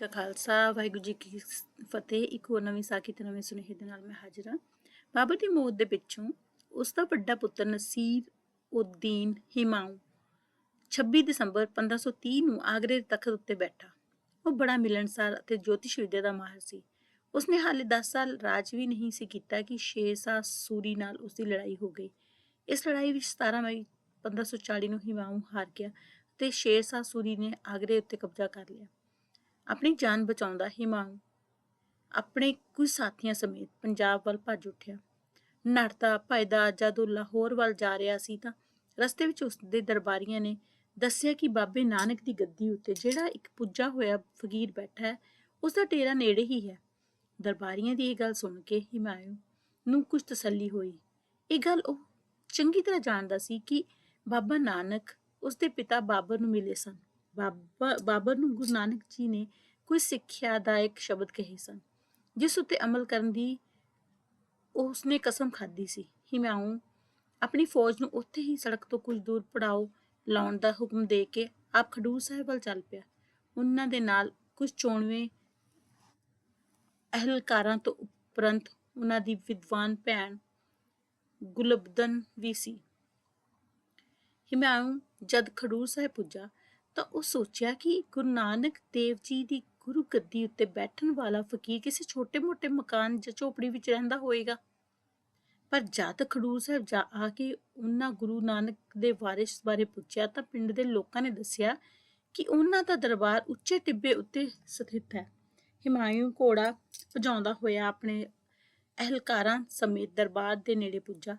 ਕਾ ਖਾਲਸਾ, ਵਾਹਿਗੁਰੂ ਜੀ ਕੀ ਫਤਿਹ। ਇੱਕ ਹੋਰ ਨਵੀਂ ਸਾਖੀ ਤੇ ਨਵੇਂ ਸੁਨੇਹੇ ਦੇ ਨਾਲ ਮੈਂ ਹਾਜ਼ਰ ਹਾਂ। ਬਾਬਰ ਦੀ ਮੌਤ ਦੇ ਪਿੱਛੋਂ ਉਸ ਦਾ ਵੱਡਾ ਪੁੱਤਰ ਨਸੀਰ ਉਦੀਨ ਹਿਮਾਊ 26 ਦਸੰਬਰ 1530 ਨੂੰ ਆਗਰੇ ਦੇ ਤਖਤ ਉੱਤੇ ਬੈਠਾ। ਉਹ ਬੜਾ ਮਿਲਣਸਾਰ ਅਤੇ ਜੋਤਿਸ਼ ਵਿਦਿਆ ਦਾ ਮਾਹਰ ਸੀ। ਉਸਨੇ ਹਾਲੇ 10 ਸਾਲ ਰਾਜ ਵੀ ਨਹੀਂ ਸੀ ਕੀਤਾ ਕਿ ਸ਼ੇਰਸ਼ਾਹ ਸੂਰੀ ਨਾਲ ਉਸਦੀ ਲੜਾਈ ਹੋ ਗਈ। ਇਸ ਲੜਾਈ ਵਿੱਚ 17 ਮਈ 1540 ਨੂੰ ਹਿਮਾਊ ਹਾਰ ਗਿਆ ਤੇ ਸ਼ੇਰਸ਼ਾਹ ਸੂਰੀ ਨੇ ਆਗਰੇ ਉੱਤੇ ਕਬਜ਼ਾ ਕਰ ਲਿਆ। ਆਪਣੀ ਜਾਨ ਬਚਾਉਂਦਾ ਹਿਮਾਊ ਆਪਣੇ ਕੁਝ ਸਾਥੀਆਂ ਸਮੇਤ ਪੰਜਾਬ ਵੱਲ ਭੱਜ ਉੱਠਿਆ। ਨੜਤਾ ਭਾਈਦਾ ਜਦੋਂ ਲਾਹੌਰ ਵੱਲ ਜਾ ਰਿਹਾ ਸੀ ਤਾਂ ਰਸਤੇ ਵਿੱਚ ਉਸ ਦੇ ਦਰਬਾਰੀਆਂ ਨੇ ਦੱਸਿਆ ਕਿ ਬਾਬੇ ਨਾਨਕ ਦੀ ਗੱਦੀ ਉੱਤੇ ਜਿਹੜਾ ਇੱਕ ਪੁੱਜਾ ਹੋਇਆ ਫਕੀਰ ਬੈਠਾ ਹੈ ਉਸ ਦਾ ਡੇਰਾ ਨੇੜੇ ਹੀ ਹੈ। ਦਰਬਾਰੀਆਂ ਦੀ ਇਹ ਗੱਲ ਸੁਣ ਕੇ ਹਿਮਾਯੂ ਨੂੰ ਕੁਝ ਤਸੱਲੀ ਹੋਈ। ਇਹ ਗੱਲ ਉਹ ਚੰਗੀ ਤਰ੍ਹਾਂ ਜਾਣਦਾ ਸੀ ਕਿ ਬਾਬਾ ਨਾਨਕ ਉਸ ਦੇ ਪਿਤਾ ਬਾਬਰ ਨੂੰ ਮਿਲੇ ਸਨ। ਬਾਬਾ ਬਾਬਰ ਨੂੰ ਗੁਰੂ ਨਾਨਕ ਜੀ ਨੇ ਕੋਈ ਸਿੱਖਿਆਦਾਇਕ ਸ਼ਬਦ ਕਹੇ ਸਨ। ਜਿਸ ਉੱਤੇ ਅਮਲ ਕਰਨ ਦੀ ਉਸਨੇ ਕਸਮ ਖਾਧੀ ਸੀ। ਹਿਮਾਊ ਆਪਣੀ ਫੌਜ ਨੂੰ ਉੱਥੇ ਹੀ ਸੜਕ ਤੋਂ ਕੁਝ ਦੂਰ ਪੜਾਓ ਲਾਉਣ ਦਾ ਹੁਕਮ ਦੇ ਕੇ ਆਪ ਖਡੂਰ ਸਾਹਿਬ ਵੱਲ ਚੱਲ ਪਿਆ। ਉਹਨਾਂ ਦੇ ਨਾਲ ਕੁਝ ਚੋਣਵੇਂ ਅਹਲਕਾਰਾਂ ਤੋਂ ਉਪਰੰਤ ਉਹਨਾਂ ਦੀ ਵਿਦਵਾਨ ਭੈਣ ਗੁਲਬਦਨ ਵੀ ਸੀ। ਹਿਮਾਯੂ ਜਦ ਖਡੂਰ ਸਾਹਿਬ ਪੁੱਜਾ ਤਾਂ ਉਹ ਸੋਚਿਆ ਕਿ ਗੁਰੂ ਨਾਨਕ ਦੇਵ ਜੀ ਦੀ ਗੁਰੂ ਗੱਦੀ ਉੱਤੇ ਬੈਠਣ ਵਾਲਾ ਫਕੀਰ ਕਿਸੇ ਛੋਟੇ-ਮੋਟੇ ਮਕਾਨ ਜਾਂ ਝੋਪੜੀ ਵਿੱਚ ਰਹਿੰਦਾ ਹੋਵੇਗਾ। ਪਰ ਜਦ ਖਡੂਰ ਸਾਹਿਬ ਜਾ ਆ ਕੇ ਉਹਨਾਂ ਗੁਰੂ ਨਾਨਕ ਦੇ ਵਾਰਿਸ ਬਾਰੇ ਪੁੱਛਿਆ ਤਾਂ ਪਿੰਡ ਦੇ ਲੋਕਾਂ ਨੇ ਦੱਸਿਆ ਕਿ ਉਹਨਾਂ ਦਾ ਦਰਬਾਰ ਉੱਚੇ ਟਿੱਬੇ ਉੱਤੇ ਸਥਿਤ ਹੈ। ਹਿਮਾਯੂ ਘੋੜਾ ਭਜਾਉਂਦਾ ਹੋਇਆ ਆਪਣੇ ਅਹਲਕਾਰਾਂ ਸਮੇਤ ਦਰਬਾਰ ਦੇ ਨੇੜੇ ਪੁੱਜਾ।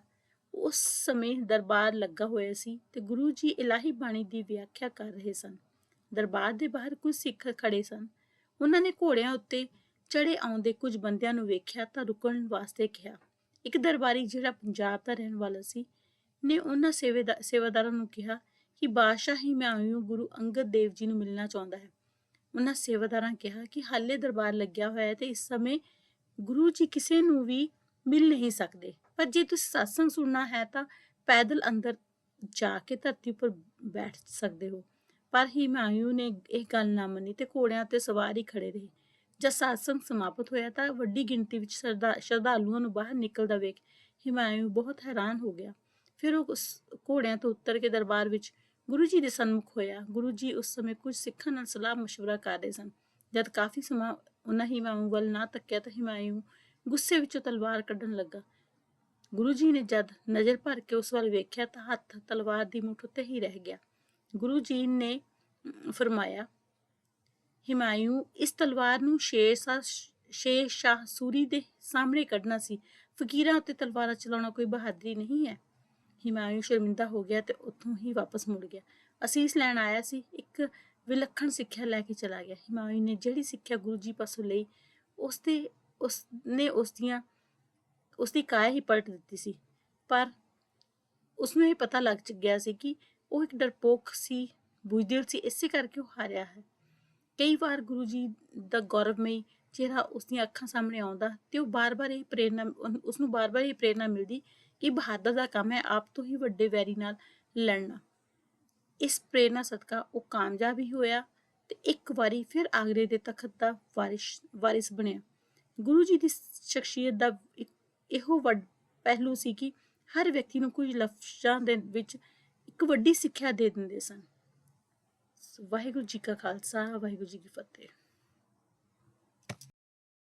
ਉਸ ਸਮੇਂ ਦਰਬਾਰ ਲੱਗਾ ਹੋਇਆ ਸੀ ਤੇ ਗੁਰੂ ਜੀ ਇਲਾਹੀ ਬਾਣੀ ਦੀ ਵਿਆਖਿਆ ਕਰ ਰਹੇ ਸਨ। ਦਰਬਾਰ ਦੇ ਬਾਹਰ ਕੁਝ ਸਿੱਖ ਖੜੇ ਸਨ। ਉਹਨਾਂ ਨੇ ਘੋੜਿਆਂ ਉੱਤੇ ਚੜੇ ਆਉਂਦੇ ਕੁਝ ਬੰਦਿਆਂ ਨੂੰ ਵੇਖਿਆ ਤਾਂ ਰੁਕਣ ਵਾਸਤੇ ਕਿਹਾ। ਇੱਕ ਦਰਬਾਰੀ ਜਿਹੜਾ ਪੰਜਾਬ ਦਾ ਰਹਿਣ ਵਾਲਾ ਸੀ, ਨੇ ਉਹਨਾਂ ਸੇਵੇਦਾ, ਸੇਵਾਦਾਰਾਂ ਨੂੰ ਕਿਹਾ ਕਿ ਬਾਦਸ਼ਾਹ ਹੀ ਮੈਂ ਆਇਓ ਗੁਰੂ ਅੰਗਦ ਦੇਵ ਜੀ ਨੂੰ ਮਿਲਣਾ ਚਾਹੁੰਦਾ ਹੈ। ਉਹਨਾਂ ਸੇਵਾਦਾਰਾਂ ਕਿਹਾ ਕਿ ਹਾਲੇ ਦਰਬਾਰ ਲੱਗਿਆ ਹੋਇਆ ਹੈ ਤੇ ਇਸ ਸਮੇਂ ਗੁਰੂ ਜੀ ਕਿਸੇ ਨੂੰ ਵੀ ਮਿਲ ਨਹੀਂ ਸਕਦੇ। ਪਰ ਜੇ ਤੁਸੀਂ satsang ਸੁਣਨਾ ਹੈ ਤਾਂ ਪੈਦਲ ਅੰਦਰ ਜਾ ਕੇ ਧਰਤੀ ਉੱਪਰ ਬੈਠ ਸਕਦੇ ਹੋ ਪਰ ਹਿਮਾਯੂ ਨੇ ਇਹ ਗੱਲ ਨਾ ਮੰਨੀ ਤੇ ਘੋੜਿਆਂ ਤੇ ਸਵਾਰ ਹੀ ਖੜੇ ਰਹੇ ਜਦ satsang ਸਮਾਪਤ ਹੋਇਆ ਤਾਂ ਵੱਡੀ ਗਿਣਤੀ ਵਿੱਚ ਸ਼ਰਧਾ ਸ਼ਰਧਾਲੂਆਂ ਨੂੰ ਬਾਹਰ ਨਿਕਲਦਾ ਵੇਖ ਹਿਮਾਯੂ ਬਹੁਤ ਹੈਰਾਨ ਹੋ ਗਿਆ ਫਿਰ ਉਹ ਉਸ ਘੋੜਿਆਂ ਤੋਂ ਉਤਰ ਕੇ ਦਰਬਾਰ ਵਿੱਚ ਗੁਰੂ ਜੀ ਦੇ ਸਨਮੁਖ ਹੋਇਆ ਗੁਰੂ ਜੀ ਉਸ ਸਮੇਂ ਕੁਝ ਸਿੱਖਾਂ ਨਾਲ ਸਲਾਹ مشورہ ਕਰ ਰਹੇ ਸਨ ਜਦ ਕਾਫੀ ਸਮਾਂ ਉਹਨਾਂ ਹਿਮਾਯੂ ਵੱਲ ਨਾ ਤੱਕਿਆ ਤਾਂ ਹਿਮਾਯੂ ਗੁੱਸੇ ਵਿੱਚੋਂ ਤਲਵਾਰ ਕੱਢਣ ਲੱਗਾ ਗੁਰੂ ਜੀ ਨੇ ਜਦ ਨਜ਼ਰ ਭਰ ਕੇ ਉਸ ਵੱਲ ਵੇਖਿਆ ਤਾਂ ਹੱਥ ਤਲਵਾਰ ਦੀ ਮੁੱਠ ਉੱਤੇ ਹੀ ਰਹਿ ਗਿਆ। ਗੁਰੂ ਜੀ ਨੇ ਫਰਮਾਇਆ, ਹਿਮਾਯੂ ਇਸ ਤਲਵਾਰ ਨੂੰ ਸ਼ੇਰ ਸ਼ਾਹ ਸ਼ੇਰ ਸ਼ਾਹ ਸੂਰੀ ਦੇ ਸਾਹਮਣੇ ਕੱਢਣਾ ਸੀ। ਫਕੀਰਾਂ ਉੱਤੇ ਤਲਵਾਰਾਂ ਚਲਾਉਣਾ ਕੋਈ ਬਹਾਦਰੀ ਨਹੀਂ ਹੈ। ਹਿਮਾਇੂ ਸ਼ਰਮਿੰਦਾ ਹੋ ਗਿਆ ਤੇ ਉੱਥੋਂ ਹੀ ਵਾਪਸ ਮੁੜ ਗਿਆ। ਅਸੀਸ ਲੈਣ ਆਇਆ ਸੀ, ਇੱਕ ਵਿਲੱਖਣ ਸਿੱਖਿਆ ਲੈ ਕੇ ਚਲਾ ਗਿਆ। ਹਿਮਾਇੂ ਨੇ ਜਿਹੜੀ ਸਿੱਖਿਆ ਗੁਰੂ ਜੀ ਪਾਸੋਂ ਲਈ, ਉਸ ਤੇ, ਉਸ ਨੇ ਉਸ ਦੀਆਂ ਉਸ ਦੀ ਕਾਇਆ ਹੀ ਪਲਟ ਦਿੱਤੀ ਸੀ। ਪਰ ਉਸ ਨੂੰ ਇਹ ਪਤਾ ਲੱਗ ਗਿਆ ਸੀ ਕਿ ਉਹ ਇੱਕ ਡਰਪੋਕ ਸੀ, ਬੁਝਦਿਲ ਸੀ, ਇਸੇ ਕਰਕੇ ਉਹ ਹਾਰਿਆ ਹੈ। ਕਈ ਵਾਰ ਗੁਰੂ ਜੀ ਦਾ ਗੌਰਵਮਈ ਚਿਹਰਾ ਉਸ ਦੀਆਂ ਅੱਖਾਂ ਸਾਹਮਣੇ ਆਉਂਦਾ ਤੇ ਉਹ ਬਾਰ-ਬਾਰ ਇਹ ਪ੍ਰੇਰਨਾ ਉਸ ਨੂੰ ਬਾਰ-ਬਾਰ ਇਹ ਪ੍ਰੇਰਨਾ ਮਿਲਦੀ ਕਿ ਬਹਾਦਰ ਦਾ ਕੰਮ ਹੈ ਆਪ ਤੋਂ ਹੀ ਵੱਡੇ ਵੈਰੀ ਨਾਲ ਲੜਨਾ। ਇਸ ਪ੍ਰੇਰਨਾ ਸਦਕਾ ਉਹ ਕਾਮਯਾਬ ਹੀ ਹੋਇਆ ਤੇ ਇੱਕ ਵਾਰੀ ਫਿਰ ਆਗਰੇ ਦੇ ਤਖਤ ਦਾ ਵਾਰਿਸ ਵਾਰਿਸ ਬਣਿਆ। ਗੁਰੂ ਜੀ ਦੀ ਸ਼ਖਸੀਅਤ ਦਾ ਇੱਕ ਇਹੋ ਵੱਡ ਪਹਿਲੂ ਸੀ ਕਿ ਹਰ ਵਿਅਕਤੀ ਨੂੰ ਕੁਝ ਲਫ਼ਜ਼ਾਂ ਦੇ ਵਿੱਚ ਇੱਕ ਵੱਡੀ ਸਿੱਖਿਆ ਦੇ ਦਿੰਦੇ ਸਨ। ਵਾਹਿਗੁਰੂ ਜੀ ਕਾ ਖਾਲਸਾ, ਵਾਹਿਗੁਰੂ ਜੀ ਕੀ ਫਤਿਹ।